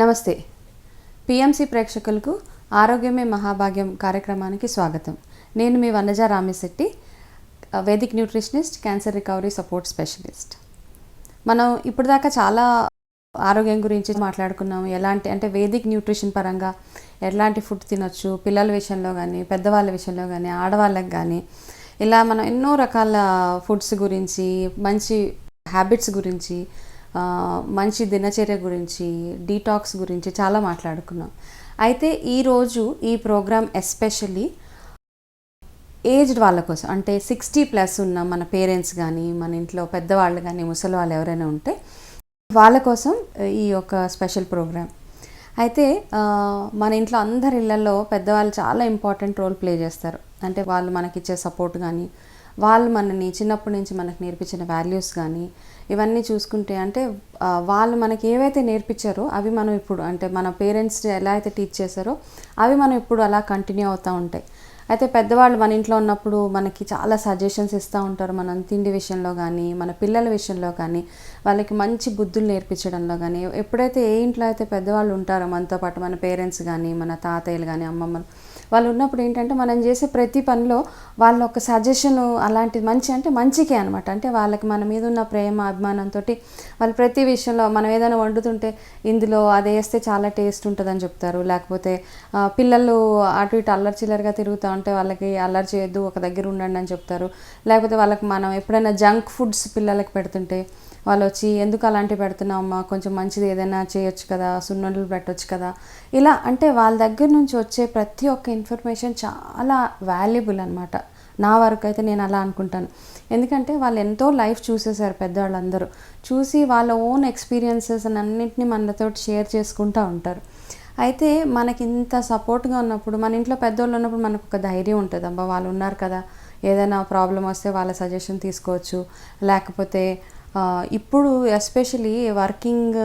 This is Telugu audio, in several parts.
నమస్తే. పిఎంసి ప్రేక్షకులకు ఆరోగ్యమే మహాభాగ్యం కార్యక్రమానికి స్వాగతం. నేను మీ Vanaja Ramisetti Vedic nutritionist cancer recovery support specialist. మనం ఇప్పటిదాకా చాలా ఆరోగ్యం గురించి మాట్లాడుకున్నాము. ఎలాంటి అంటే వేదిక్ న్యూట్రిషన్ పరంగా ఎలాంటి ఫుడ్ తినొచ్చు పిల్లల విషయంలో కానీ పెద్దవాళ్ళ విషయంలో కానీ ఆడవాళ్ళకి కానీ ఇలా మనం ఎన్నో రకాల ఫుడ్స్ గురించి మంచి హ్యాబిట్స్ గురించి మంచి దినచర్య గురించి డీటాక్స్ గురించి చాలా మాట్లాడుకున్నాం. అయితే ఈరోజు ఈ ప్రోగ్రామ్ ఎస్పెషల్లీ ఏజ్డ్ వాళ్ళ కోసం అంటే సిక్స్టీ ప్లస్ ఉన్న మన పేరెంట్స్ కానీ మన ఇంట్లో పెద్దవాళ్ళు కానీ ముసలి వాళ్ళు ఎవరైనా ఉంటే వాళ్ళ కోసం ఈ యొక్క స్పెషల్ ప్రోగ్రామ్. అయితే మన ఇంట్లో అందరి ఇళ్ళలో పెద్దవాళ్ళు చాలా ఇంపార్టెంట్ రోల్ ప్లే చేస్తారు. అంటే వాళ్ళు మనకిచ్చే సపోర్ట్ కానీ వాళ్ళు మనని చిన్నప్పటి నుంచి మనకు నేర్పించిన వాల్యూస్ కానీ ఇవన్నీ చూసుకుంటే అంటే వాళ్ళు మనకి ఏవైతే నేర్పించారో అవి మనం ఇప్పుడు అంటే మన పేరెంట్స్ ఎలా అయితే టీచ్ చేశారో అవి మనం ఇప్పుడు అలా కంటిన్యూ అవుతూ ఉంటాయి. అయితే పెద్దవాళ్ళు మన ఇంట్లో ఉన్నప్పుడు మనకి చాలా సజెషన్స్ ఇస్తూ ఉంటారు. మనం తిండి విషయంలో కానీ మన పిల్లల విషయంలో కానీ వాళ్ళకి మంచి బుద్ధులు నేర్పించడంలో కానీ ఎప్పుడైతే ఏ ఇంట్లో అయితే పెద్దవాళ్ళు ఉంటారో మనతో పాటు మన పేరెంట్స్ కానీ మన తాతయ్యలు కానీ అమ్మమ్మలు వాళ్ళు ఉన్నప్పుడు ఏంటంటే మనం చేసే ప్రతి పనిలో వాళ్ళ ఒక సజెషన్ అలాంటిది మంచి అంటే మంచికే అనమాట అంటే వాళ్ళకి మన మీద ఉన్న ప్రేమ అభిమానంతో వాళ్ళు ప్రతి విషయంలో మనం ఏదైనా వండుతుంటే ఇందులో అది వేస్తే చాలా టేస్ట్ ఉంటుందని చెప్తారు. లేకపోతే పిల్లలు అటు ఇటు అల్లరి చిల్లరగా తిరుగుతూ ఉంటే వాళ్ళకి అల్లరి చేయొద్దు ఒక దగ్గర ఉండండి అని చెప్తారు. లేకపోతే వాళ్ళకి మనం ఎప్పుడైనా జంక్ ఫుడ్స్ పిల్లలకి పెడుతుంటే వాళ్ళు వచ్చి ఎందుకు అలాంటివి పెడుతున్నామమ్మా కొంచెం మంచిది ఏదైనా చేయొచ్చు కదా సున్నుండలు పెట్టొచ్చు కదా. ఇలా అంటే వాళ్ళ దగ్గర నుంచి వచ్చే ప్రతి ఒక్క ఇన్ఫర్మేషన్ చాలా వాల్యుబుల్ అనమాట నా వరకు అయితే నేను అలా అనుకుంటాను. ఎందుకంటే వాళ్ళు ఎంతో లైఫ్ చూసేశారు పెద్దవాళ్ళందరూ. చూసి వాళ్ళ ఓన్ ఎక్స్పీరియన్సెస్ అన్నింటినీ మనతో షేర్ చేసుకుంటూ ఉంటారు. అయితే మనకి ఇంత సపోర్ట్గా ఉన్నప్పుడు మన ఇంట్లో పెద్దోళ్ళు ఉన్నప్పుడు మనకు ఒక ధైర్యం ఉంటుంది. అబ్బా వాళ్ళు ఉన్నారు కదా. ఏదైనా ప్రాబ్లం వస్తే వాళ్ళ సజెషన్ తీసుకోవచ్చు. లేకపోతే ఇప్పుడు ఎస్పెషలీ వర్కింగ్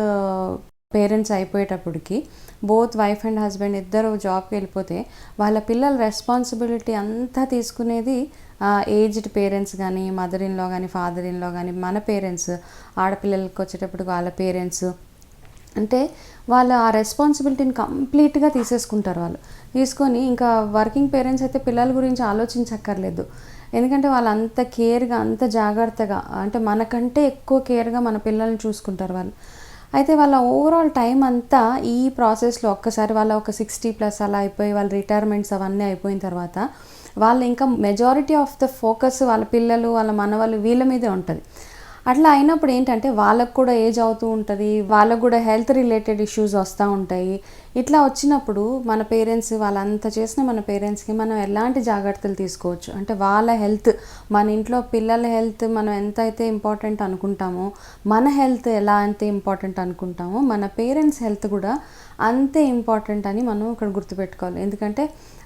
పేరెంట్స్ అయిపోయేటప్పటికి బోత్ వైఫ్ అండ్ హస్బెండ్ ఇద్దరు జాబ్కి వెళ్ళిపోతే వాళ్ళ పిల్లల రెస్పాన్సిబిలిటీ అంతా తీసుకునేది ఏజ్డ్ పేరెంట్స్ కానీ మదర్ ఇన్లో కానీ ఫాదర్ ఇన్లో కానీ మన పేరెంట్స్. ఆడపిల్లలకి వచ్చేటప్పటికి వాళ్ళ పేరెంట్స్. అంటే వాళ్ళు ఆ రెస్పాన్సిబిలిటీని కంప్లీట్గా తీసేసుకుంటారు వాళ్ళు. తీసుకొని ఇంకా వర్కింగ్ పేరెంట్స్ అయితే పిల్లల గురించి ఆలోచించక్కర్లేదు. ఎందుకంటే వాళ్ళు అంత కేర్గా అంత జాగ్రత్తగా అంటే మనకంటే ఎక్కువ కేర్గా మన పిల్లల్ని చూసుకుంటారు వాళ్ళు. అయితే వాళ్ళ ఓవరాల్ టైం అంతా ఈ ప్రాసెస్లో ఒక్కసారి వాళ్ళ ఒక సిక్స్టీ ప్లస్ అలా అయిపోయి వాళ్ళ రిటైర్మెంట్స్ అవన్నీ అయిపోయిన తర్వాత వాళ్ళు ఇంకా మెజారిటీ ఆఫ్ ద ఫోకస్ వాళ్ళ పిల్లలు వాళ్ళ మనవాళ్ళు వీళ్ళ మీదే ఉంటుంది. అట్లా అయినప్పుడు ఏంటంటే వాళ్ళకు కూడా ఏజ్ అవుతూ ఉంటుంది వాళ్ళకు కూడా హెల్త్ రిలేటెడ్ ఇష్యూస్ వస్తూ ఉంటాయి. ఇట్లా వచ్చినప్పుడు మన పేరెంట్స్ వాళ్ళంతా చేసిన మన పేరెంట్స్కి మనం ఎలాంటి జాగ్రత్తలు తీసుకోవచ్చు? అంటే వాళ్ళ హెల్త్ మన ఇంట్లో పిల్లల హెల్త్ మనం ఎంత అయితే ఇంపార్టెంట్ అనుకుంటామో మన హెల్త్ ఎలా అయితే ఇంపార్టెంట్ అనుకుంటామో మన పేరెంట్స్ హెల్త్ కూడా అంతే ఇంపార్టెంట్ అని మనం ఇక్కడ గుర్తుపెట్టుకోవాలి. ఎందుకంటే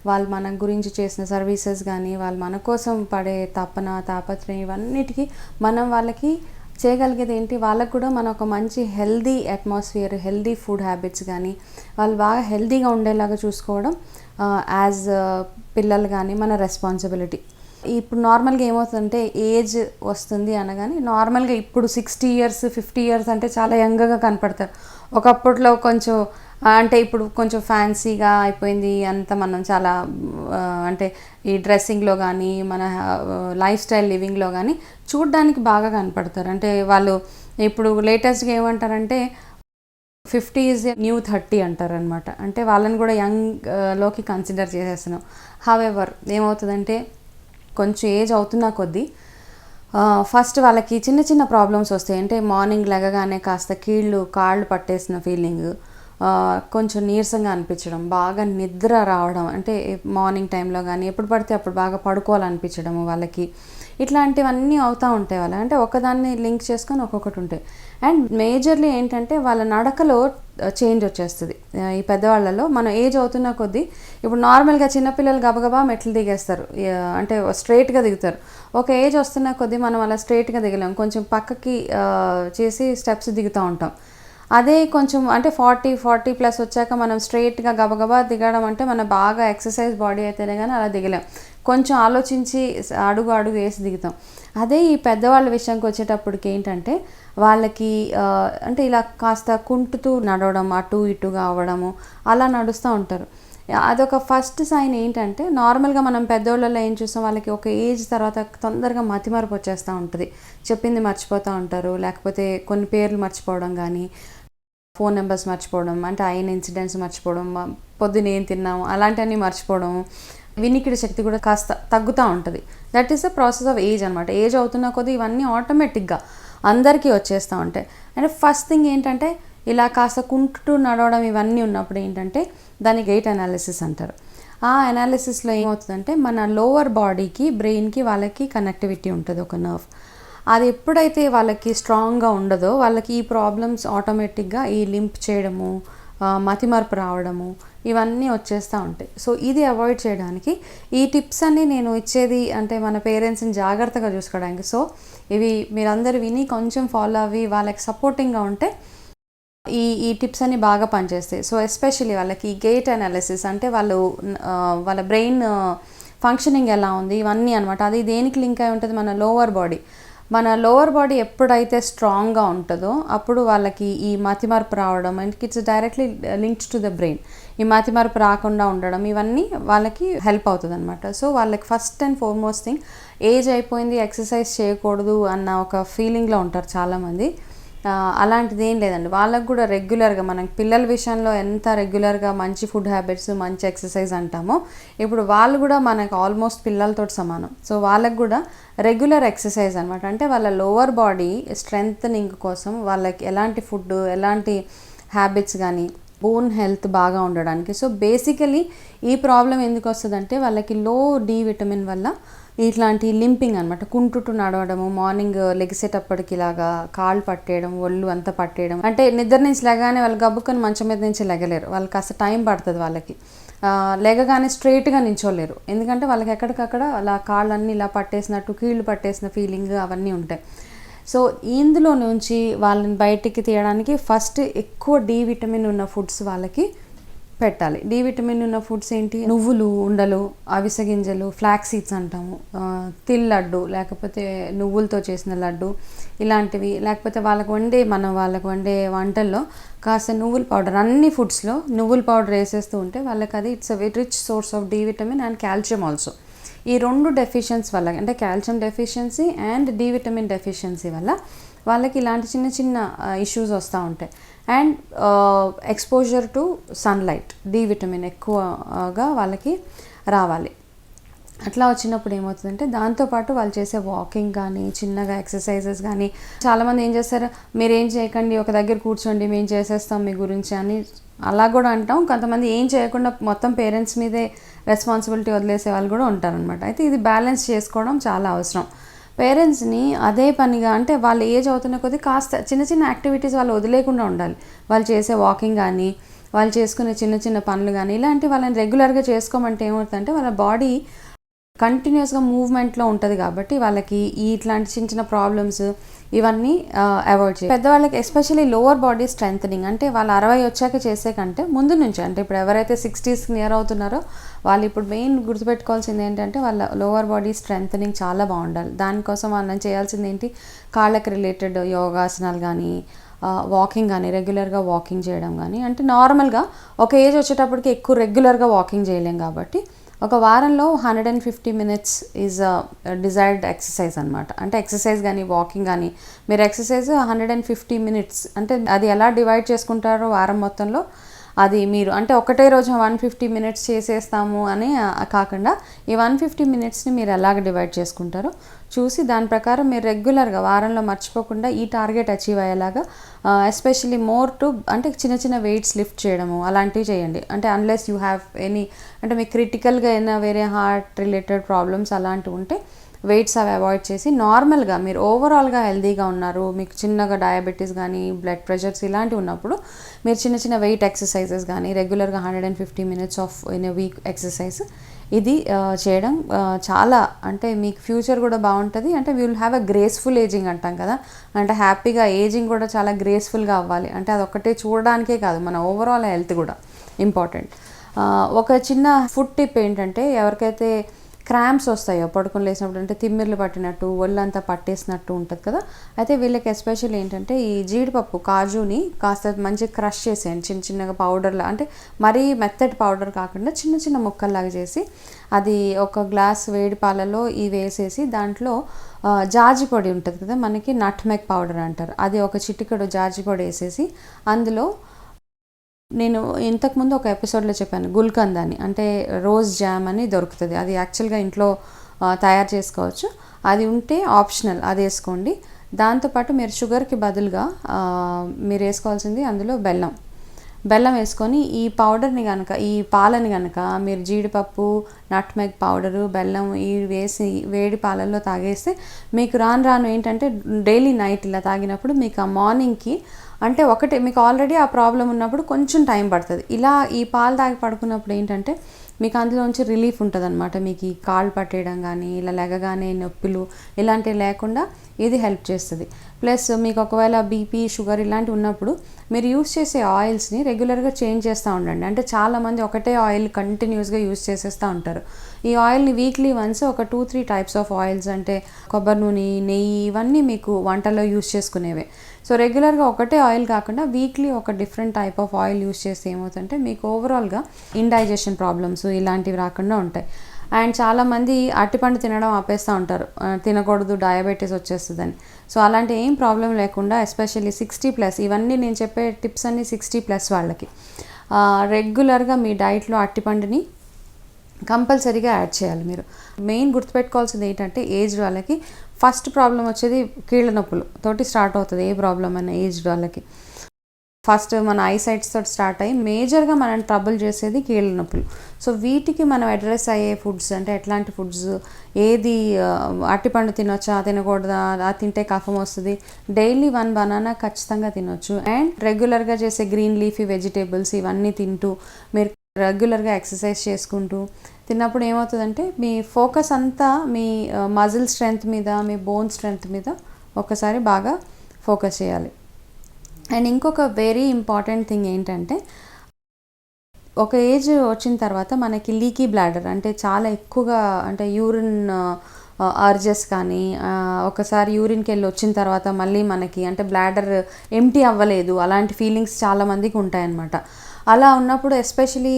వాళ్ళు మన గురించి చేసిన సర్వీసెస్ కానీ వాళ్ళు మన కోసం పడే తపన తాపత్రయం ఇవన్నిటికీ మనం వాళ్ళకి చేయగలిగేది ఏంటి? వాళ్ళకు కూడా మనం ఒక మంచి healthy atmosphere healthy food habits కానీ వాళ్ళు బాగా హెల్దీగా ఉండేలాగా చూసుకోవడం యాజ్ పిల్లలు కానీ మన రెస్పాన్సిబిలిటీ. ఇప్పుడు నార్మల్గా ఏమవుతుందంటే ఏజ్ వస్తుంది అనగానే నార్మల్గా ఇప్పుడు సిక్స్టీ ఇయర్స్ ఫిఫ్టీ ఇయర్స్ అంటే చాలా యంగ్గా కనపడతారు. ఒకప్పట్లో కొంచెం అంటే ఇప్పుడు కొంచెం ఫ్యాన్సీగా అయిపోయింది అంత మనం చాలా అంటే ఈ డ్రెస్సింగ్లో కానీ మన లైఫ్ స్టైల్ లివింగ్లో కానీ చూడ్డానికి బాగా కనపడతారు. అంటే వాళ్ళు ఇప్పుడు లేటెస్ట్గా ఏమంటారంటే ఫిఫ్టీ ఈజ్ న్యూ థర్టీ అంటారనమాట అంటే వాళ్ళని కూడా యంగ్లోకి కన్సిడర్ చేసేస్తున్నాం. హవెవర్ ఏమవుతుందంటే కొంచెం ఏజ్ అవుతున్నా కొద్దీ ఫస్ట్ వాళ్ళకి చిన్న చిన్న ప్రాబ్లమ్స్ వస్తాయి. అంటే మార్నింగ్ లెగగానే కాస్త కీళ్ళు కాళ్ళు పట్టేసిన ఫీలింగ్ కొంచెం నీరసంగా అనిపించడం బాగా నిద్ర రావడం అంటే మార్నింగ్ టైంలో కానీ ఎప్పుడు పడితే అప్పుడు బాగా పడుకోవాలనిపించడం వాళ్ళకి. ఇట్లాంటివన్నీ అవుతూ ఉంటాయి వాళ్ళ. అంటే ఒకదాన్ని లింక్ చేసుకొని ఒక్కొక్కటి ఉంటాయి. అండ్ మేజర్లీ ఏంటంటే వాళ్ళ నడకలో చేంజ్ వచ్చేస్తుంది. ఈ పెద్దవాళ్ళలో మనం ఏజ్ అవుతున్న కొద్దీ ఇప్పుడు నార్మల్గా చిన్నపిల్లలు గబగబా మెట్లు దిగేస్తారు. అంటే స్ట్రైట్గా దిగుతారు. ఒక ఏజ్ వస్తున్న కొద్దీ మనం అలా స్ట్రైట్గా దిగలేం. కొంచెం పక్కకి చేసి స్టెప్స్ దిగుతూ ఉంటాం. అదే కొంచెం అంటే ఫార్టీ ఫార్టీ ప్లస్ వచ్చాక మనం స్ట్రైట్గా గబగబా దిగడం అంటే మన బాగా ఎక్సర్సైజ్ బాడీ అయితేనే కానీ అలా దిగలేం. కొంచెం ఆలోచించి అడుగు అడుగు వేసి దిగుతాం. అదే ఈ పెద్దవాళ్ళ విషయానికి వచ్చేటప్పటికి ఏంటంటే వాళ్ళకి అంటే ఇలా కాస్త కుంటుతూ నడవడం అటు ఇటుగా అవ్వడము అలా నడుస్తూ ఉంటారు. అదొక ఫస్ట్ సైన్ ఏంటంటే నార్మల్గా మనం పెద్దోళ్ళలో ఏం చూస్తాం వాళ్ళకి ఒక ఏజ్ తర్వాత తొందరగా మతిమరపు వచ్చేస్తూ ఉంటుంది. చెప్పింది మర్చిపోతూ ఉంటారు లేకపోతే కొన్ని పేర్లు మర్చిపోవడం కానీ ఫోన్ నెంబర్స్ మర్చిపోవడం అంటే అయిన ఇన్సిడెంట్స్ మర్చిపోవడం పొద్దున ఏం తిన్నాము అలాంటివన్నీ మర్చిపోవడం వినికిడి శక్తి కూడా కాస్త తగ్గుతూ ఉంటుంది. That is the process of age అనమాట ఏజ్ అవుతున్న కొద్దీ ఇవన్నీ ఆటోమేటిక్గా అందరికీ వచ్చేస్తూ ఉంటాయి. అండ్ ఫస్ట్ థింగ్ ఏంటంటే ఇలా కాస్త కుంటుతూ నడవడం ఇవన్నీ ఉన్నప్పుడు ఏంటంటే దాన్ని గైట్ అనాలిసిస్ అంటారు. ఆ అనాలిసిస్లో ఏమవుతుందంటే మన లోవర్ బాడీకి బ్రెయిన్కి వాళ్ళకి కనెక్టివిటీ ఉంటుంది ఒక నర్వ్ అది ఎప్పుడైతే వాళ్ళకి స్ట్రాంగ్గా ఉండదో వాళ్ళకి ఈ ప్రాబ్లమ్స్ ఆటోమేటిక్గా ఈ లింప్ చేయడము ఆ, మతిమరుపు రావడము ఇవన్నీ వచ్చేస్తూ ఉంటాయి. సో ఇది అవాయిడ్ చేయడానికి ఈ టిప్స్ అన్నీ నేను ఇచ్చేది అంటే మన పేరెంట్స్ని జాగ్రత్తగా చూసుకోవడానికి. సో ఇవి మీరందరూ విని కొంచెం ఫాలో అవి వాళ్ళకి సపోర్టింగ్గా ఉంటే ఈ ఈ టిప్స్ అన్ని బాగా పనిచేస్తాయి. సో ఎస్పెషల్లీ వాళ్ళకి గేట్ అనాలిసిస్ అంటే వాళ్ళు వాళ్ళ బ్రెయిన్ ఫంక్షనింగ్ ఎలా ఉంది ఇవన్నీ అనమాట. అది దేనికి లింక్ అయి ఉంటుంది? మన లోవర్ బాడీ. మన లోవర్ బాడీ ఎప్పుడైతే స్ట్రాంగ్గా ఉంటుందో అప్పుడు వాళ్ళకి ఈ మతిమరుపు రావడం and it's directly linked to the brain. ఈ మతిమరుపు రాకుండా ఉండడం ఇవన్నీ వాళ్ళకి హెల్ప్ అవుతుంది అనమాట సో వాళ్ళకి first and foremost thing age అయిపోయింది ఎక్సర్సైజ్ చేయకూడదు అన్న ఒక ఫీలింగ్లో ఉంటారు చాలామంది. అలాంటిది ఏం లేదండి. వాళ్ళకు కూడా రెగ్యులర్గా మనం పిల్లల విషయంలో ఎంత రెగ్యులర్గా మంచి ఫుడ్ హ్యాబిట్స్ మంచి ఎక్సర్సైజ్ అంటామో ఇప్పుడు వాళ్ళు కూడా మనకు ఆల్మోస్ట్ పిల్లలతో సమానం. సో వాళ్ళకు కూడా రెగ్యులర్ ఎక్సర్సైజ్ అనమాట అంటే వాళ్ళ లోవర్ బాడీ స్ట్రెంగ్త్నింగ్ కోసం వాళ్ళకి ఎలాంటి ఫుడ్ ఎలాంటి హ్యాబిట్స్ కానీ బోన్ హెల్త్ బాగా ఉండడానికి. సో బేసికలీ ఈ ప్రాబ్లం ఎందుకు వస్తుందంటే వాళ్ళకి లో డి విటమిన్ వల్ల ఇట్లాంటి లింపింగ్ అనమాట కుంటుటు నడవడము మార్నింగ్ లెగిసేటప్పటికి ఇలాగా కాళ్ళు పట్టేయడం ఒళ్ళు అంతా పట్టేయడం. అంటే నిద్ర నుంచి లేగానే వాళ్ళు గబ్బుకొని మంచం మీద నుంచి లెగలేరు. వాళ్ళకి కాస్త టైం పడుతుంది వాళ్ళకి. లేగగానే లెగగానే స్ట్రైట్గా నించోలేరు ఎందుకంటే వాళ్ళకి ఎక్కడికక్కడ అలా కాళ్ళన్నీ ఇలా పట్టేసినట్టు కీళ్ళు పట్టేసిన ఫీలింగ్ అవన్నీ ఉంటాయి. సో ఇందులో నుంచి వాళ్ళని బయటికి తీయడానికి ఫస్ట్ ఎక్కువ డి విటమిన్ ఉన్న ఫుడ్స్ వాళ్ళకి పెట్టాలి. డి విటమిన్ ఉన్న ఫుడ్స్ ఏంటి? నువ్వులు ఉండలు అవిసె గింజలు ఫ్లాక్ సీడ్స్ అంటాము. తిల్ లడ్డు లేకపోతే నువ్వులతో చేసిన లడ్డు ఇలాంటివి. లేకపోతే వాళ్ళకు వండే మనం వాళ్ళకు వండే వంటల్లో కాస్త నువ్వుల పౌడర్ అన్ని ఫుడ్స్లో నువ్వుల పౌడర్ వేసేస్తూ ఉంటే వాళ్ళకి అది it's a rich source of D vitamin and calcium also ఈ రెండు డెఫిషియన్స్ వల్ల అంటే calcium deficiency and D vitamin deficiency వల్ల వాళ్ళకి ఇలాంటి చిన్న చిన్న ఇష్యూస్ వస్తూ ఉంటాయి. And exposure to sunlight D vitamin ఎక్కువగా వాళ్ళకి రావాలి. అట్లా వచ్చినప్పుడు ఏమవుతుందంటే దాంతోపాటు వాళ్ళు చేసే వాకింగ్ కానీ చిన్నగా ఎక్సర్సైజెస్ కానీ చాలామంది ఏం చేస్తారు మీరు ఏం చేయకండి ఒక దగ్గర కూర్చోండి మేము చేసేస్తాం మీ గురించి అని అలా కూడా అంటాం. కొంతమంది ఏం చేయకుండా మొత్తం పేరెంట్స్ మీదే రెస్పాన్సిబిలిటీ వదిలేసే వాళ్ళు కూడా ఉంటారనమాట అయితే ఇది బ్యాలెన్స్ చేసుకోవడం చాలా అవసరం. పేరెంట్స్ని అదే పనిగా అంటే వాళ్ళ ఏజ్ అవుతున్న కొద్దీ కాస్త చిన్న చిన్న యాక్టివిటీస్ వాళ్ళు వదిలేకుండా ఉండాలి. వాళ్ళు చేసే వాకింగ్ కానీ వాళ్ళు చేసుకునే చిన్న చిన్న పనులు కానీ ఇలాంటి వాళ్ళని రెగ్యులర్గా చేసుకోమంటే ఏమవుతుందంటే వాళ్ళ బాడీ కంటిన్యూస్గా మూవ్మెంట్లో ఉంటుంది కాబట్టి వాళ్ళకి ఇట్లాంటి చిన్న చిన్న ప్రాబ్లమ్స్ ఇవన్నీ అవాయిడ్ చేయాలి పెద్దవాళ్ళకి ఎస్పెషల్లీ లోవర్ బాడీ స్ట్రెంగ్ అంటే వాళ్ళు అరవై వచ్చాక చేసే కంటే ముందు నుంచి అంటే ఇప్పుడు ఎవరైతే సిక్స్టీస్కి నియర్ అవుతున్నారో వాళ్ళు ఇప్పుడు మెయిన్ గుర్తుపెట్టుకోవాల్సింది ఏంటంటే వాళ్ళ లోవర్ బాడీ స్ట్రెంగ్ చాలా బాగుండాలి. దానికోసం వాళ్ళని చేయాల్సింది ఏంటి? కాళ్ళకి రిలేటెడ్ యోగాసనాలు కానీ వాకింగ్ కానీ రెగ్యులర్గా వాకింగ్ చేయడం కానీ అంటే నార్మల్గా ఒక ఏజ్ వచ్చేటప్పటికి ఎక్కువ రెగ్యులర్గా వాకింగ్ చేయలేం కాబట్టి ఒక వారంలో hundred and fifty minutes is desired exercise అనమాట అంటే ఎక్సర్సైజ్ కానీ వాకింగ్ కానీ మీరు exercise hundred and fifty minutes అంటే అది ఎలా డివైడ్ చేసుకుంటారో వారం మొత్తంలో అది మీరు అంటే ఒకటే రోజు వన్ ఫిఫ్టీ మినిట్స్ చేసేస్తాము అని కాకుండా ఈ వన్ ఫిఫ్టీ మినిట్స్ని మీరు ఎలాగ డివైడ్ చేసుకుంటారో చూసి దాని ప్రకారం మీరు రెగ్యులర్గా వారంలో మర్చిపోకుండా ఈ టార్గెట్ అచీవ్ అయ్యేలాగా ఎస్పెషల్లీ మోర్ టు అంటే చిన్న చిన్న వెయిట్స్ లిఫ్ట్ చేయడము అలాంటివి చేయండి. అంటే అన్లెస్ యూ హ్యావ్ ఎనీ అంటే మీకు క్రిటికల్గా అయినా వేరే హార్ట్ రిలేటెడ్ ప్రాబ్లమ్స్ అలాంటివి ఉంటే వెయిట్స్ అవి అవాయిడ్ చేసి నార్మల్గా మీరు ఓవరాల్గా హెల్తీగా ఉన్నారు మీకు చిన్నగా డయాబెటీస్ కానీ బ్లడ్ ప్రెషర్స్ ఇలాంటివి ఉన్నప్పుడు మీరు చిన్న చిన్న వెయిట్ ఎక్సర్సైజెస్ కానీ రెగ్యులర్గా hundred and fifty minutes of in a week exercise ఇది చేయడం చాలా అంటే మీకు ఫ్యూచర్ కూడా బాగుంటుంది. అంటే will have a graceful ageing అంటాం కదా. అంటే హ్యాపీగా ఏజింగ్ కూడా చాలా గ్రేస్ఫుల్గా అవ్వాలి. అంటే అది ఒకటే చూడడానికే కాదు మన ఓవరాల్ హెల్త్ కూడా ఇంపార్టెంట్ ఒక చిన్న ఫుడ్ టిప్ ఏంటంటే ఎవరికైతే క్రాంప్స్ వస్తాయో. పడుకొని లేసినప్పుడు అంటే తిమ్మిర్లు పట్టినట్టు ఒళ్ళంతా పట్టేసినట్టు ఉంటుంది కదా? అయితే వీళ్ళకి ఎస్పెషల్ ఏంటంటే ఈ జీడిపప్పు కాజుని కాస్త మంచి క్రష్ చేసేయండి. చిన్న చిన్నగా పౌడర్లా అంటే మరీ మెత్తటి పౌడర్ కాకుండా చిన్న చిన్న ముక్కల్లాగా చేసి అది ఒక గ్లాస్ వేడి పాలలో ఇవి వేసేసి దాంట్లో జాజి పొడి ఉంటుంది కదా? మనకి నట్మెక్ పౌడర్ అంటారు. అది ఒక చిటికెడు జాజి పొడి వేసేసి అందులో నేను ఇంతకుముందు ఒక ఎపిసోడ్లో చెప్పాను గుల్కంద్ అని అంటే రోజ్ జామ్ అని దొరుకుతుంది. అది యాక్చువల్గా ఇంట్లో తయారు చేసుకోవచ్చు. అది ఉంటే ఆప్షనల్ అది వేసుకోండి. దాంతోపాటు మీరు షుగర్కి బదులుగా మీరు వేసుకోవాల్సింది అందులో బెల్లం. బెల్లం వేసుకొని ఈ పౌడర్ని కనుక ఈ పాలని కనుక మీరు జీడిపప్పు నట్మెగ్ పౌడరు బెల్లం ఈ వేసి వేడి పాలల్లో తాగేస్తే మీకు రాను రాను ఏంటంటే డైలీ నైట్ ఇలా తాగినప్పుడు మీకు ఆ మార్నింగ్కి అంటే ఒకటి మీకు ఆల్రెడీ ఆ ప్రాబ్లం ఉన్నప్పుడు కొంచెం టైం పడుతుంది. ఇలా ఈ పాలు తాగి పడుకున్నప్పుడు ఏంటంటే మీకు అందులోంచి రిలీఫ్ ఉంటుంది అనమాట మీకు ఈ కాళ్ళు పట్టేయడం కానీ ఇలా లెగగానే నొప్పులు ఇలాంటివి లేకుండా ఇది హెల్ప్ చేస్తుంది. ప్లస్ మీకు ఒకవేళ బీపీ షుగర్ ఇలాంటివి ఉన్నప్పుడు మీరు యూస్ చేసే ఆయిల్స్ని రెగ్యులర్గా చేంజ్ చేస్తూ ఉండండి. అంటే చాలామంది ఒకటే ఆయిల్ కంటిన్యూస్గా యూస్ చేసేస్తూ ఉంటారు. ఈ ఆయిల్ని వీక్లీ వన్స్ ఒక two three types of oils అంటే కొబ్బరి నూనె నెయ్యి ఇవన్నీ మీకు వంటలో యూస్ చేసుకునేవే. సో రెగ్యులర్గా ఒకటే ఆయిల్ కాకుండా వీక్లీ ఒక different type of oil use చేస్తే ఏమవుతుందంటే మీకు ఓవరాల్గా ఇండైజెషన్ ప్రాబ్లమ్స్ ఇలాంటివి రాకుండా ఉంటాయి. అండ్ చాలామంది అరటిపండు తినడం ఆపేస్తూ ఉంటారు. తినకూడదు డయాబెటీస్ వచ్చేస్తుందని. సో అలాంటి ఏం ప్రాబ్లం లేకుండా ఎస్పెషల్లీ సిక్స్టీ ప్లస్ ఇవన్నీ నేను చెప్పే టిప్స్ అన్నీ సిక్స్టీ ప్లస్ వాళ్ళకి. రెగ్యులర్గా మీ డైట్లో అరటిపండుని కంపల్సరీగా యాడ్ చేయాలి మీరు. మెయిన్ గుర్తుపెట్టుకోవాల్సింది ఏంటంటే ఏజ్ వాళ్ళకి ఫస్ట్ ప్రాబ్లం వచ్చేది కీళ్ళ నొప్పులు. తోటి స్టార్ట్ అవుతుంది ఏ ప్రాబ్లం అయినా ఏజ్ వాళ్ళకి. ఫస్ట్ మన ఐసైట్స్ తోటి స్టార్ట్ అయ్యి మేజర్గా మనం ట్రబుల్ చేసేది కీళ్ళ నొప్పులు. సో వీటికి మనం అడ్రస్ అయ్యే ఫుడ్స్ అంటే ఎట్లాంటి ఫుడ్స్? ఏది అట్టిపండు తినొచ్చా? తినకూడదా? అది తింటే కఫం వస్తుంది. డైలీ వన్ బనానా ఖచ్చితంగా తినొచ్చు. అండ్ రెగ్యులర్గా చేసే గ్రీన్ లీఫీ వెజిటేబుల్స్ ఇవన్నీ తింటూ మీరు రెగ్యులర్గా ఎక్సర్సైజ్ చేసుకుంటూ తిన్నప్పుడు ఏమవుతుందంటే మీ ఫోకస్ అంతా మీ మజిల్ స్ట్రెంగ్త్ మీద మీ బోన్ స్ట్రెంగ్త్ మీద ఒకసారి బాగా ఫోకస్ చేయాలి. అండ్ ఇంకొక వెరీ ఇంపార్టెంట్ థింగ్ ఏంటంటే ఒక ఏజ్ వచ్చిన తర్వాత మనకి లీకీ బ్లాడర్ అంటే చాలా ఎక్కువగా అంటే యూరిన్ అర్జెస్ కానీ ఒకసారి యూరిన్కి వెళ్ళి వచ్చిన తర్వాత మళ్ళీ మనకి అంటే బ్లాడర్ ఎంటీ అవ్వలేదు. అలాంటి ఫీలింగ్స్ చాలా మందికి ఉంటాయన్నమాట. అలా ఉన్నప్పుడు ఎస్పెషలీ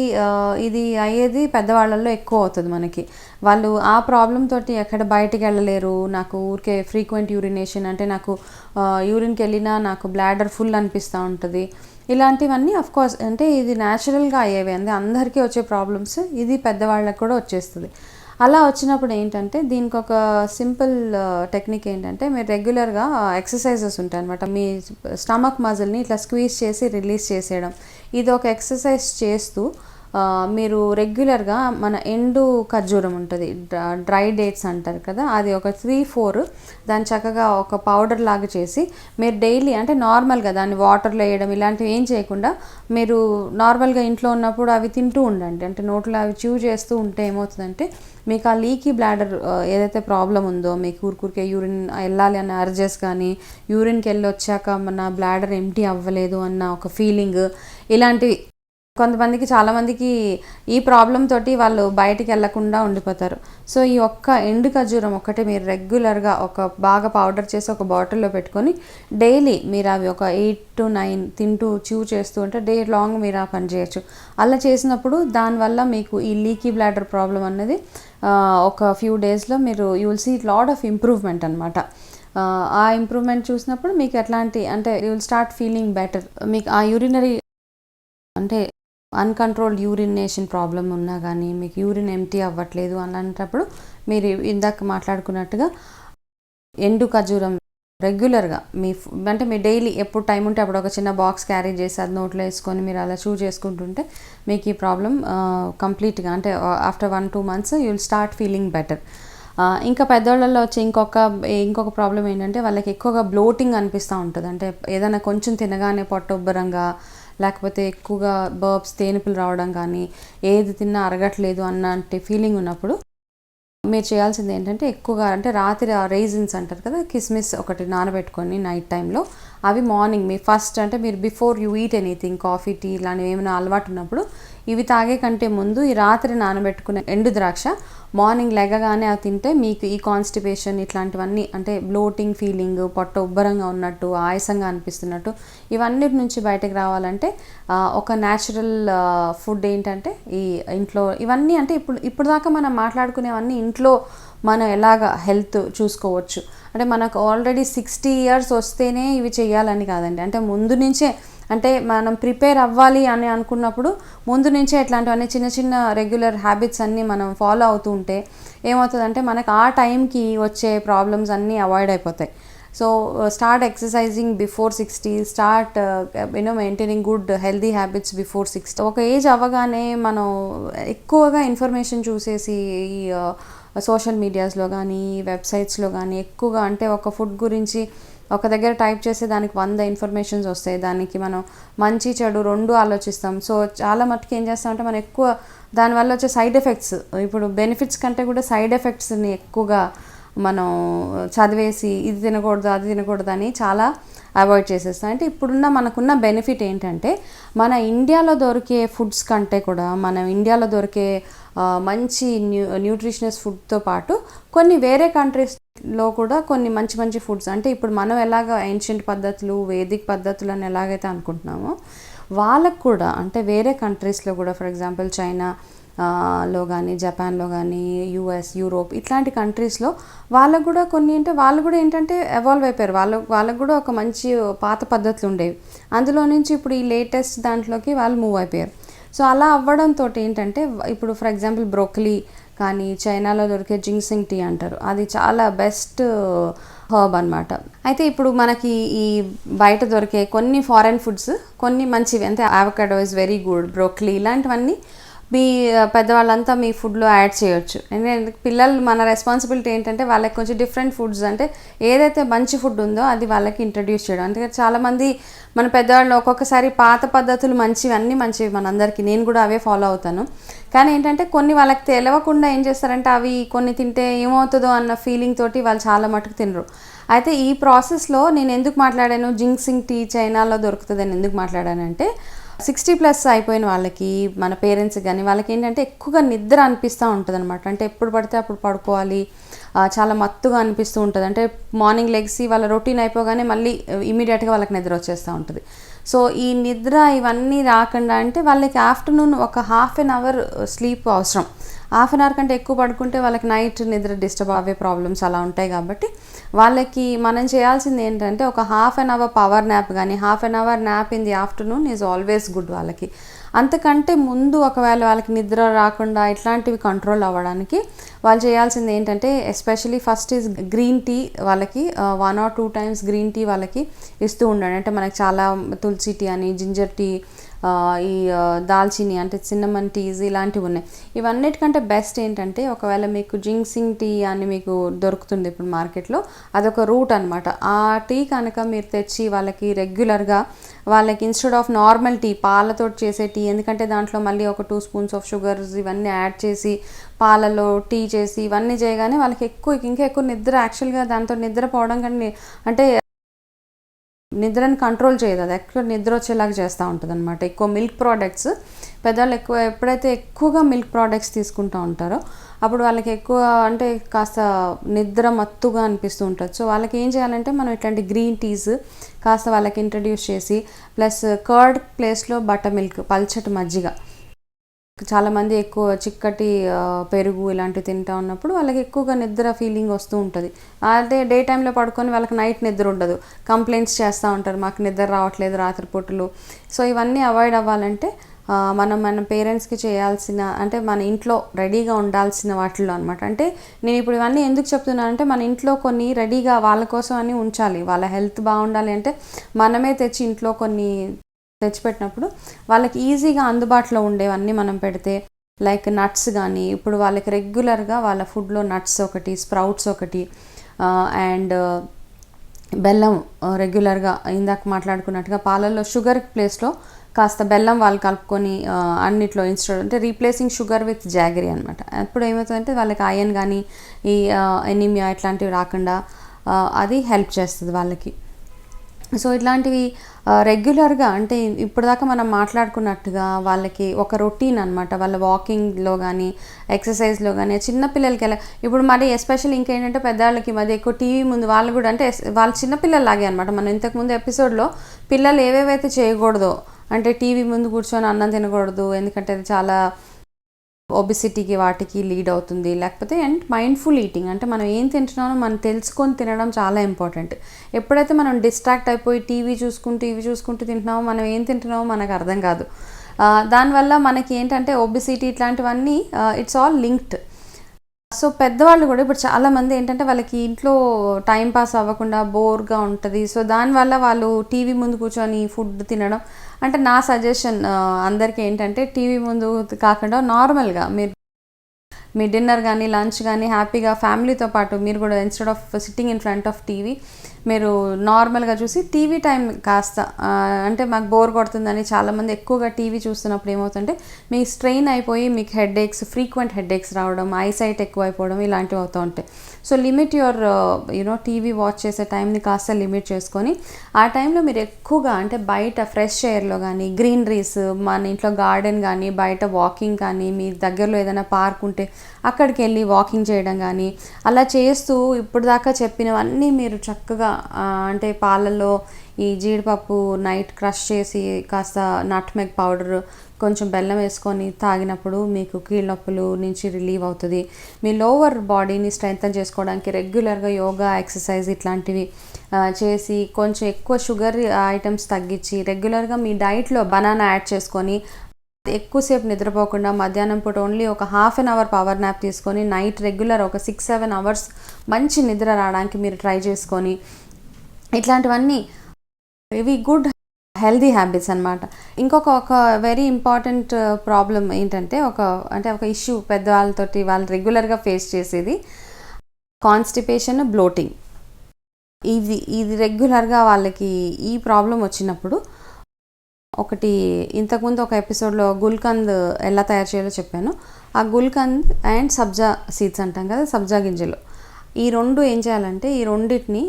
ఇది అయ్యేది పెద్దవాళ్ళల్లో ఎక్కువ అవుతుంది మనకి. వాళ్ళు ఆ ప్రాబ్లం తోటి ఎక్కడ బయటికి వెళ్ళలేరు. నాకు ఊరికే ఫ్రీక్వెంట్ యూరినేషన్ అంటే నాకు యూరిన్కి వెళ్ళినా నాకు బ్లాడర్ ఫుల్ అనిపిస్తూ ఉంటుంది. ఇలాంటివన్నీ అఫ్ కోర్స్ అంటే ఇది న్యాచురల్గా అయ్యేవి. అంటే అందరికీ వచ్చే ప్రాబ్లమ్స్ ఇది పెద్దవాళ్ళకి కూడా వచ్చేస్తుంది. అలా వచ్చినప్పుడు ఏంటంటే దీనికి ఒక సింపుల్ టెక్నిక్ ఏంటంటే మీరు రెగ్యులర్గా ఎక్సర్సైజెస్ ఉంటాయి అనమాట మీ స్టమక్ మజిల్ని ఇట్లా స్క్వీజ్ చేసి రిలీజ్ చేసేయడం. ఇది ఒక ఎక్సర్సైజ్ చేస్తూ మీరు రెగ్యులర్గా మన ఎండు ఖర్జూరం ఉంటుంది డ్రై డేట్స్ అంటారు కదా అది ఒక త్రీ ఫోర్ దాన్ని చక్కగా ఒక పౌడర్ లాగా చేసి మీరు డైలీ అంటే నార్మల్గా దాన్ని వాటర్లో వేయడం ఇలాంటివి ఏం చేయకుండా మీరు నార్మల్గా ఇంట్లో ఉన్నప్పుడు అవి తింటూ ఉండండి. అంటే నోట్లో అవి చూ చేస్తూ ఉంటే ఏమవుతుందంటే మీకు ఆ లీకీ బ్లాడర్ ఏదైతే ప్రాబ్లం ఉందో మీకు ఊరికూరికే యూరిన్ వెళ్ళాలి అన్న అర్జెస్ కానీ యూరిన్కి వెళ్ళి వచ్చాక మన బ్లాడర్ ఎంటీ అవ్వలేదు అన్న ఒక ఫీలింగ్ ఇలాంటివి కొంతమందికి చాలామందికి ఈ ప్రాబ్లం తోటి వాళ్ళు బయటికి వెళ్ళకుండా ఉండిపోతారు. సో ఈ ఒక్క ఎండు ఖర్జూరం ఒక్కటే మీరు రెగ్యులర్గా ఒక బాగా పౌడర్ చేసి ఒక బాటిల్లో పెట్టుకొని డైలీ మీరు అవి ఒక ఎయిట్ టు నైన్ తింటూ చూ చేస్తూ ఉంటే డే లాంగ్ మీరు ఆ పని చేయొచ్చు. అలా చేసినప్పుడు దానివల్ల మీకు ఈ లీకీ బ్లాడర్ ప్రాబ్లం అన్నది ఒక ఫ్యూ డేస్లో మీరు you will see lot of improvement అనమాట ఆ ఇంప్రూవ్మెంట్ చూసినప్పుడు మీకు ఎట్లాంటి అంటే you will start feeling better. మీకు ఆ యూరినరీ అంటే అన్కంట్రోల్డ్ యూరినేషన్ ప్రాబ్లం ఉన్నా కానీ మీకు యూరిన్ ఎంటీ అవ్వట్లేదు అలాంటప్పుడు మీరు ఇందాక మాట్లాడుకున్నట్టుగా ఎండు ఖర్జూరం రెగ్యులర్గా మీ అంటే మీ డైలీ ఎప్పుడు టైం ఉంటే అప్పుడు ఒక చిన్న బాక్స్ క్యారీ చేసి అది నోట్లో వేసుకొని మీరు అలా చూ చేసుకుంటుంటే మీకు ఈ ప్రాబ్లం కంప్లీట్గా అంటే after one two months you'll start feeling better. ఇంకా పెద్దవాళ్ళలో వచ్చి ఇంకొక ఇంకొక ప్రాబ్లం ఏంటంటే వాళ్ళకి ఎక్కువగా బ్లోటింగ్ అనిపిస్తూ ఉంటుంది. అంటే ఏదైనా కొంచెం తినగానే పొట్టుబ్బరంగా లేకపోతే ఎక్కువగా బర్బ్స్ తేనుపులు రావడం కానీ ఏది తిన్నా అరగట్లేదు అన్నటి ఫీలింగ్ ఉన్నప్పుడు మీరు చేయాల్సింది ఏంటంటే ఎక్కువగా అంటే రాత్రి రైజిన్స్ అంటారు కదా కిస్మిస్ ఒకటి నానబెట్టుకొని నైట్ టైంలో అవి మార్నింగ్ మీ ఫస్ట్ అంటే మీరు before you eat anything coffee tea ఇలాంటివి ఏమైనా అలవాటు ఉన్నప్పుడు ఇవి తాగే కంటే ముందు ఈ రాత్రి నానబెట్టుకునే ఎండు ద్రాక్ష మార్నింగ్ లెగగానే అవి తింటే మీకు ఈ కాన్స్టిపేషన్ ఇట్లాంటివన్నీ అంటే బ్లోటింగ్ ఫీలింగ్ పొట్ట ఉబ్బరంగా ఉన్నట్టు ఆయాసంగా అనిపిస్తున్నట్టు ఇవన్నిటి నుంచి బయటకు రావాలంటే ఒక న్యాచురల్ ఫుడ్ ఏంటంటే ఈ ఇంట్లో ఇవన్నీ అంటే ఇప్పుడు ఇప్పుడు దాకా మనం మాట్లాడుకునేవన్నీ ఇంట్లో మనం ఎలాగ హెల్త్ చూసుకోవచ్చు. అంటే మనకు ఆల్రెడీ సిక్స్టీ ఇయర్స్ వస్తేనే ఇవి చేయాలని కాదండి. అంటే ముందు నుంచే అంటే మనం ప్రిపేర్ అవ్వాలి అని అనుకున్నప్పుడు ముందు నుంచే ఇట్లాంటివన్నీ చిన్న చిన్న రెగ్యులర్ హ్యాబిట్స్ అన్నీ మనం ఫాలో అవుతూ ఉంటే ఏమవుతుందంటే మనకు ఆ టైంకి వచ్చే ప్రాబ్లమ్స్ అన్నీ అవాయిడ్ అయిపోతాయి. So start exercising before sixty start you know maintaining good healthy habits before sixty ఒక ఏజ్ అవ్వగానే మనం ఎక్కువగా ఇన్ఫర్మేషన్ చూసేసి ఈ uh, సోషల్ మీడియాస్లో కానీ వెబ్సైట్స్లో కానీ ఎక్కువగా అంటే ఒక ఫుడ్ గురించి ఒక దగ్గర టైప్ చేస్తే దానికి వంద ఇన్ఫర్మేషన్స్ వస్తాయి. దానికి మనం మంచి చెడు రెండు ఆలోచిస్తాం. సో చాలా మట్టుకు ఏం చేస్తామంటే మనం ఎక్కువ దానివల్ల వచ్చే సైడ్ ఎఫెక్ట్స్ ఇప్పుడు బెనిఫిట్స్ కంటే కూడా సైడ్ ఎఫెక్ట్స్ని ఎక్కువగా మనం చదివేసి ఇది తినకూడదు అది తినకూడదు అని చాలా అవాయిడ్ చేసేస్తాం. అంటే ఇప్పుడున్న మనకున్న బెనిఫిట్ ఏంటంటే మన ఇండియాలో దొరికే ఫుడ్స్ కంటే కూడా మనం ఇండియాలో దొరికే మంచి న్యూ న్యూట్రిషనస్ ఫుడ్తో పాటు కొన్ని వేరే కంట్రీస్లో కూడా కొన్ని మంచి మంచి ఫుడ్స్ అంటే ఇప్పుడు మనం ఎలాగ ఏన్షియంట్ పద్ధతులు వేదిక్ పద్ధతులు అని ఎలాగైతే అనుకుంటున్నామో వాళ్ళకు కూడా అంటే వేరే కంట్రీస్లో కూడా ఫర్ ఎగ్జాంపుల్ చైనా లో కానీ జపాన్లో కానీ యూఎస్ యూరోప్ ఇట్లాంటి కంట్రీస్లో వాళ్ళకు కూడా కొన్ని అంటే వాళ్ళు కూడా ఏంటంటే ఎవాల్వ్ అయిపోయారు. వాళ్ళ వాళ్ళకు కూడా ఒక మంచి పాత పద్ధతులు ఉండేవి. అందులో నుంచి ఇప్పుడు ఈ లేటెస్ట్ దాంట్లోకి వాళ్ళు మూవ్ అయిపోయారు. సో అలా అవ్వడంతో ఏంటంటే ఇప్పుడు ఫర్ ఎగ్జాంపుల్ బ్రోకలీ కానీ చైనాలో దొరికే జింగ్సింగ్ టీ అంటారు. అది చాలా బెస్ట్ హర్బ్ అనమాట అయితే ఇప్పుడు మనకి ఈ బయట దొరికే కొన్ని ఫారెన్ ఫుడ్స్ కొన్ని మంచివి. అంటే avocado is very good broccoli ఇలాంటివన్నీ మీ పెద్దవాళ్ళంతా మీ ఫుడ్లో యాడ్ చేయొచ్చు. ఎందుకంటే పిల్లలు మన రెస్పాన్సిబిలిటీ ఏంటంటే వాళ్ళకి కొంచెం డిఫరెంట్ ఫుడ్స్ అంటే ఏదైతే మంచి ఫుడ్ ఉందో అది వాళ్ళకి ఇంట్రడ్యూస్ చేయడం. అందుకే చాలామంది మన పెద్దవాళ్ళు ఒక్కొక్కసారి పాత పద్ధతులు మంచివి అన్నీ మంచివి మనందరికీ. నేను కూడా అవే ఫాలో అవుతాను. కానీ ఏంటంటే కొన్ని వాళ్ళకి తెలియకుండా ఏం చేస్తారంటే అవి కొన్ని తింటే ఏమవుతుందో అన్న ఫీలింగ్ తోటి వాళ్ళు చాలా మటుకు తినరు. అయితే ఈ ప్రాసెస్లో నేను ఎందుకు మాట్లాడాను? జింగ్సింగ్ టీ చైనాలో దొరుకుతుందని ఎందుకు మాట్లాడానంటే సిక్స్టీ ప్లస్ అయిపోయిన వాళ్ళకి మన పేరెంట్స్ కానీ వాళ్ళకి ఏంటంటే ఎక్కువగా నిద్ర అనిపిస్తూ ఉంటుంది అనమాట అంటే ఎప్పుడు పడితే అప్పుడు పడుకోవాలి. చాలా మత్తుగా అనిపిస్తూ ఉంటుంది. అంటే మార్నింగ్ లెగ్సి వాళ్ళ రొటీన్ అయిపోగానే మళ్ళీ ఇమీడియట్గా వాళ్ళకి నిద్ర వచ్చేస్తూ ఉంటుంది. సో ఈ నిద్ర ఇవన్నీ రాకుండా అంటే వాళ్ళకి ఆఫ్టర్నూన్ ఒక హాఫ్ అన్ అవర్ స్లీప్ అవసరం. హాఫ్ అన్ అవర్ కంటే ఎక్కువ పడుకుంటే వాళ్ళకి నైట్ నిద్ర డిస్టర్బ్ అవ్వే ప్రాబ్లమ్స్ అలా ఉంటాయి కాబట్టి వాళ్ళకి మనం చేయాల్సింది ఏంటంటే ఒక half an hour power nap కానీ half an hour nap in the afternoon is always good వాళ్ళకి. అంతకంటే ముందు ఒకవేళ వాళ్ళకి నిద్ర రాకుండా ఇట్లాంటివి కంట్రోల్ అవ్వడానికి వాళ్ళు చేయాల్సింది ఏంటంటే especially first is green tea వాళ్ళకి one or two times green tea వాళ్ళకి ఇస్తూ ఉండండి. అంటే మనకి చాలా తులసి టీ అని జింజర్ టీ ఈ దాల్చిని అంటే సిన్నమన్ టీస్ ఇలాంటివి ఉన్నాయి. ఇవన్నిటికంటే బెస్ట్ ఏంటంటే ఒకవేళ మీకు జింగ్సింగ్ టీ అని మీకు దొరుకుతుంది ఇప్పుడు మార్కెట్లో అదొక రూట్ అనమాట ఆ టీ కనుక మీరు తెచ్చి వాళ్ళకి రెగ్యులర్గా వాళ్ళకి ఇన్స్టెడ్ ఆఫ్ నార్మల్ టీ పాలతో చేసే టీ ఎందుకంటే దాంట్లో మళ్ళీ ఒక టూ స్పూన్స్ ఆఫ్ షుగర్స్ ఇవన్నీ యాడ్ చేసి పాలలో టీ చేసి ఇవన్నీ చేయగానే వాళ్ళకి ఎక్కువ ఇంకా ఎక్కువ నిద్ర యాక్చువల్గా దాంతో నిద్రపోవడం కానీ అంటే నిద్రని కంట్రోల్ చేయదు. అది ఎక్కువ నిద్ర వచ్చేలాగా చేస్తూ ఉంటుంది అనమాట ఎక్కువ మిల్క్ ప్రోడక్ట్స్ పెద్దవాళ్ళు ఎక్కువ ఎప్పుడైతే ఎక్కువగా మిల్క్ ప్రోడక్ట్స్ తీసుకుంటూ ఉంటారో అప్పుడు వాళ్ళకి ఎక్కువ అంటే కాస్త నిద్ర మత్తుగా అనిపిస్తూ ఉంటుంది. సో వాళ్ళకి ఏం చేయాలంటే మనం ఇట్లాంటి గ్రీన్ టీస్ కాస్త వాళ్ళకి ఇంట్రడ్యూస్ చేసి ప్లస్ కర్డ్ ప్లేస్లో బటర్ మిల్క్ పల్చటి మజ్జిగ. చాలామంది ఎక్కువ చిక్కటి పెరుగు ఇలాంటివి తింటా ఉన్నప్పుడు వాళ్ళకి ఎక్కువగా నిద్ర ఫీలింగ్ వస్తూ ఉంటుంది. అదే డే టైంలో పడుకొని వాళ్ళకి నైట్ నిద్ర ఉండదు. కంప్లైంట్స్ చేస్తూ ఉంటారు మాకు నిద్ర రావట్లేదు రాత్రిపూటలు సో ఇవన్నీ అవాయిడ్ అవ్వాలంటే మనం మన పేరెంట్స్కి చేయాల్సిన అంటే మన ఇంట్లో రెడీగా ఉండాల్సిన వాటిల్లో అనమాట అంటే నేను ఇప్పుడు ఇవన్నీ ఎందుకు చెప్తున్నానంటే మన ఇంట్లో కొన్ని రెడీగా వాళ్ళ కోసం అని ఉంచాలి. వాళ్ళ హెల్త్ బాగుండాలి అంటే మనమే తెచ్చి ఇంట్లో కొన్ని తెచ్చిపెట్టినప్పుడు వాళ్ళకి ఈజీగా అందుబాటులో ఉండేవన్నీ మనం పెడితే లైక్ నట్స్ కానీ ఇప్పుడు వాళ్ళకి రెగ్యులర్గా వాళ్ళ ఫుడ్లో నట్స్ ఒకటి స్ప్రౌట్స్ ఒకటి అండ్ బెల్లం రెగ్యులర్గా ఇందాక మాట్లాడుకున్నట్టుగా పాలల్లో షుగర్ ప్లేస్లో కాస్త బెల్లం వాళ్ళు కలుపుకొని అన్నిట్లో ఇన్స్టెడ్ అంటే రీప్లేసింగ్ షుగర్ విత్ జాగరీ అనమాట అప్పుడు ఏమవుతుందంటే వాళ్ళకి ఐరన్ కానీ ఈ ఎనీమియా ఇట్లాంటివి రాకుండా అది హెల్ప్ చేస్తుంది వాళ్ళకి. సో ఇట్లాంటివి రెగ్యులర్గా అంటే ఇప్పటిదాకా మనం మాట్లాడుకున్నట్టుగా వాళ్ళకి ఒక రొటీన్ అనమాట వాళ్ళ వాకింగ్లో కానీ ఎక్సర్సైజ్లో కానీ చిన్నపిల్లలకి ఎలా ఇప్పుడు మరి ఎస్పెషల్ ఇంకేంటంటే పెద్దవాళ్ళకి మధ్య ఎక్కువ టీవీ ముందు వాళ్ళు కూడా అంటే వాళ్ళు చిన్నపిల్లలాగే అనమాట మనం ఇంతకుముందు ఎపిసోడ్లో పిల్లలు ఏవేవైతే చేయకూడదో అంటే టీవీ ముందు కూర్చొని అన్నం తినకూడదు ఎందుకంటే అది చాలా ఒబిసిటీకి వాటికి లీడ్ అవుతుంది. లేకపోతే అండ్ మైండ్ఫుల్ ఈటింగ్ అంటే మనం ఏం తింటున్నామో మనం తెలుసుకొని తినడం చాలా ఇంపార్టెంట్ ఎప్పుడైతే మనం డిస్ట్రాక్ట్ అయిపోయి టీవీ చూసుకుంటూ ఇవి చూసుకుంటూ తింటున్నామో మనం ఏం తింటున్నామో మనకు అర్థం కాదు. దానివల్ల మనకి ఏంటంటే ఒబిసిటీ ఇట్లాంటివన్నీ ఇట్స్ ఆల్ లింక్డ్ సో పెద్దవాళ్ళు కూడా ఇప్పుడు చాలామంది ఏంటంటే వాళ్ళకి ఇంట్లో టైం పాస్ అవ్వకుండా బోర్గా ఉంటుంది. సో దానివల్ల వాళ్ళు టీవీ ముందు కూర్చొని ఫుడ్ తినడం అంటే నా సజెషన్ అందరికీ ఏంటంటే టీవీ ముందు కాకుండా నార్మల్గా మీరు మీ డిన్నర్ కానీ లంచ్ కానీ హ్యాపీగా ఫ్యామిలీతో పాటు మీరు కూడా instead of sitting in front of TV మీరు నార్మల్గా చూసి టీవీ టైం కాస్త అంటే మాకు బోర్ కొడుతుందని చాలామంది ఎక్కువగా టీవీ చూస్తున్నప్పుడు ఏమవుతుంటే మీ స్ట్రెయిన్ అయిపోయి మీకు headaches frequent headaches రావడం ఐసైట్ ఎక్కువ అయిపోవడం ఇలాంటివి అవుతూ ఉంటాయి. So limit your uh, you know TV watch చేసే టైంని కాస్త లిమిట్ చేసుకొని ఆ టైంలో మీరు ఎక్కువగా అంటే బయట ఫ్రెష్ ఎయిర్లో కానీ గ్రీనరీస్ మన ఇంట్లో గార్డెన్ కానీ బయట వాకింగ్ కానీ మీ దగ్గరలో ఏదైనా పార్క్ ఉంటే అక్కడికి వెళ్ళి వాకింగ్ చేయడం కానీ అలా చేస్తూ ఇప్పుడు దాకా చెప్పినవన్నీ మీరు చక్కగా అంటే పాలల్లో ఈ జీడిపప్పు నైట్ క్రష్ చేసి కాస్త నట్మెగ్ పౌడర్ కొంచెం బెల్లం వేసుకొని తాగినప్పుడు మీకు కీళ్ళ నొప్పులు నుంచి రిలీవ్ అవుతుంది. మీ లోవర్ బాడీని స్ట్రెంగ్తన్ చేసుకోవడానికి రెగ్యులర్గా యోగా ఎక్సర్సైజ్ ఇట్లాంటివి చేసి కొంచెం ఎక్కువ షుగర్ ఐటమ్స్ తగ్గించి రెగ్యులర్గా మీ డైట్లో బనానా యాడ్ చేసుకొని ఎక్కువసేపు నిద్రపోకుండా మధ్యాహ్నం పూట ఓన్లీ ఒక half an hour power nap తీసుకొని నైట్ రెగ్యులర్ ఒక సిక్స్ సెవెన్ అవర్స్ మంచి నిద్ర రావడానికి మీరు ట్రై చేసుకొని ఇట్లాంటివన్నీ ఇవి గుడ్ హెల్దీ హ్యాబిట్స్ అనమాట ఇంకొక ఒక వెరీ ఇంపార్టెంట్ ప్రాబ్లం ఏంటంటే ఒక అంటే ఒక ఇష్యూ పెద్దవాళ్ళతోటి వాళ్ళు రెగ్యులర్గా ఫేస్ చేసేది కాన్స్టిపేషన్ బ్లోటింగ్ ఇది ఇది రెగ్యులర్గా వాళ్ళకి ఈ ప్రాబ్లం వచ్చినప్పుడు ఒకటి ఇంతకుముందు ఒక ఎపిసోడ్లో గుల్కంద్ ఎలా తయారు చేయాలో చెప్పాను. ఆ గుల్కంద్ అండ్ సబ్జా సీడ్స్ అంటాం కదా సబ్జా గింజలు. ఈ రెండు ఏం చేయాలంటే ఈ రెండింటిని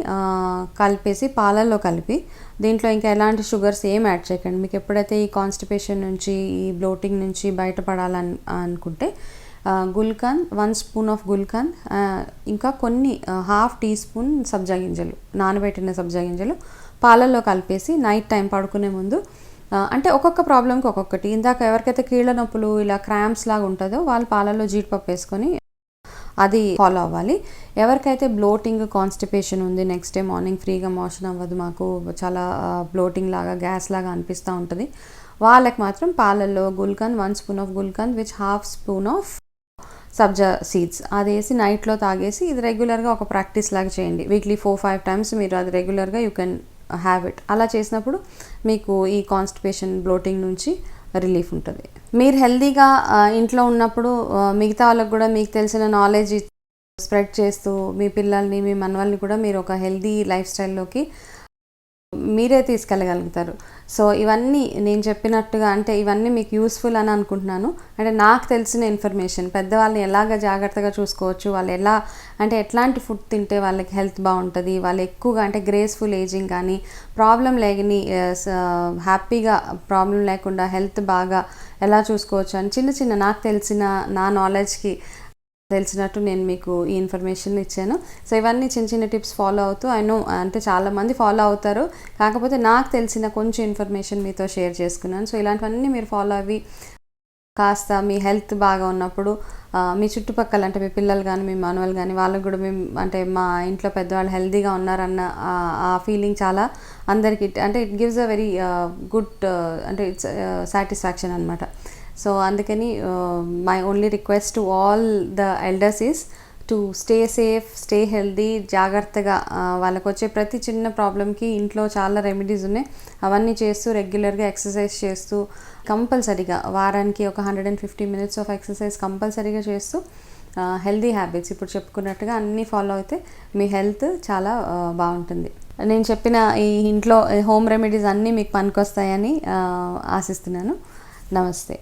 కలిపేసి పాలల్లో కలిపి దీంట్లో ఇంకా ఎలాంటి షుగర్స్ ఏం యాడ్ చేయకండి. మీకు ఎప్పుడైతే ఈ కాన్స్టిపేషన్ నుంచి ఈ బ్లోటింగ్ నుంచి బయటపడాలని అనుకుంటే గుల్కంద్ వన్ స్పూన్ ఆఫ్ గుల్కంద్ ఇంకా కొన్ని హాఫ్ టీ స్పూన్ సబ్జా గింజలు నానబెట్టిన సబ్జా గింజలు పాలల్లో కలిపేసి నైట్ టైం పడుకునే ముందు అంటే ఒక్కొక్క ప్రాబ్లంకి ఒక్కొక్కటి. ఇందాక ఎవరికైతే కీళ్ళ నొప్పులు ఇలా క్రాంప్స్ లాగా ఉంటుందో వాళ్ళు పాలల్లో జీడిపప్పు వేసుకొని అది ఫాలో అవ్వాలి. ఎవరికైతే బ్లోటింగ్ కాన్స్టిపేషన్ ఉంది నెక్స్ట్ డే మార్నింగ్ ఫ్రీగా మోషన్ అవ్వదు మాకు చాలా బ్లోటింగ్ లాగా గ్యాస్ లాగా అనిపిస్తూ ఉంటుంది. వాళ్ళకి మాత్రం పాలల్లో gulkand one spoon of gulkand which half spoon of sabja seeds అది వేసి నైట్లో తాగేసి ఇది రెగ్యులర్గా ఒక ప్రాక్టీస్ లాగా చేయండి. వీక్లీ ఫోర్ ఫైవ్ టైమ్స్ మీరు అది రెగ్యులర్గా యూ కెన్ హ్యాబిట్ ఇట్ అలా చేసినప్పుడు మీకు ఈ కాన్స్టిపేషన్ బ్లోటింగ్ నుంచి రిలీఫ్ ఉంటుంది. మీరు హెల్దీగా ఇంట్లో ఉన్నప్పుడు మిగతా వాళ్ళకు కూడా మీకు తెలిసిన నాలెడ్జ్ స్ప్రెడ్ చేస్తూ మీ పిల్లల్ని మీ మనవల్ని కూడా మీరు ఒక హెల్దీ లైఫ్ స్టైల్లోకి మీరే తీసుకెళ్ళగలుగుతారు. సో ఇవన్నీ నేను చెప్పినట్టుగా అంటే ఇవన్నీ మీకు యూస్ఫుల్ అని అనుకుంటున్నాను. అంటే నాకు తెలిసిన ఇన్ఫర్మేషన్ పెద్దవాళ్ళని ఎలాగ జాగ్రత్తగా చూసుకోవచ్చు వాళ్ళు ఎలా అంటే ఎట్లాంటి ఫుడ్ తింటే వాళ్ళకి హెల్త్ బాగుంటుంది వాళ్ళు ఎక్కువగా అంటే గ్రేస్ఫుల్ ఏజింగ్ కానీ ప్రాబ్లం లేని హ్యాపీగా ప్రాబ్లం లేకుండా హెల్త్ బాగా ఎలా చూసుకోవచ్చు అని చిన్న చిన్న నాకు తెలిసిన నా నాలెడ్జ్కి తెలిసినట్టు నేను మీకు ఈ ఇన్ఫర్మేషన్ ఇచ్చాను. సో ఇవన్నీ చిన్న చిన్న టిప్స్ ఫాలో అవుతూ ఐ నో అంటే చాలామంది ఫాలో అవుతారు. కాకపోతే నాకు తెలిసిన కొంచెం ఇన్ఫర్మేషన్ మీతో షేర్ చేసుకున్నాను. సో ఇలాంటివన్నీ మీరు ఫాలో అవి కాస్త మీ హెల్త్ బాగా ఉన్నప్పుడు మీ చుట్టుపక్కల అంటే మీ పిల్లలు కానీ మీ మనవలు కానీ వాళ్ళకు కూడా మేము అంటే మా ఇంట్లో పెద్దవాళ్ళు హెల్తీగా ఉన్నారన్న ఆ ఫీలింగ్ చాలా అందరికీ అంటే it gives a very good అంటే ఇట్స్ సాటిస్ఫాక్షన్ అనమాట సో అందుకని my only request to all the elders is to stay safe stay healthy జాగ్రత్తగా uh, వాళ్ళకు వచ్చే ప్రతి చిన్న ప్రాబ్లంకి ఇంట్లో చాలా రెమెడీస్ ఉన్నాయి. అవన్నీ చేస్తూ రెగ్యులర్గా ఎక్సర్సైజ్ చేస్తూ కంపల్సరీగా వారానికి ఒక hundred and fifty minutes of exercise కంపల్సరీగా చేస్తూ uh, హెల్దీ హ్యాబిట్స్ ఇప్పుడు చెప్పుకున్నట్టుగా అన్నీ ఫాలో అయితే మీ హెల్త్ చాలా uh, బాగుంటుంది. నేను చెప్పిన ఈ ఇంట్లో హోమ్ రెమెడీస్ అన్నీ మీకు పనికొస్తాయని ఆశిస్తున్నాను. నమస్తే.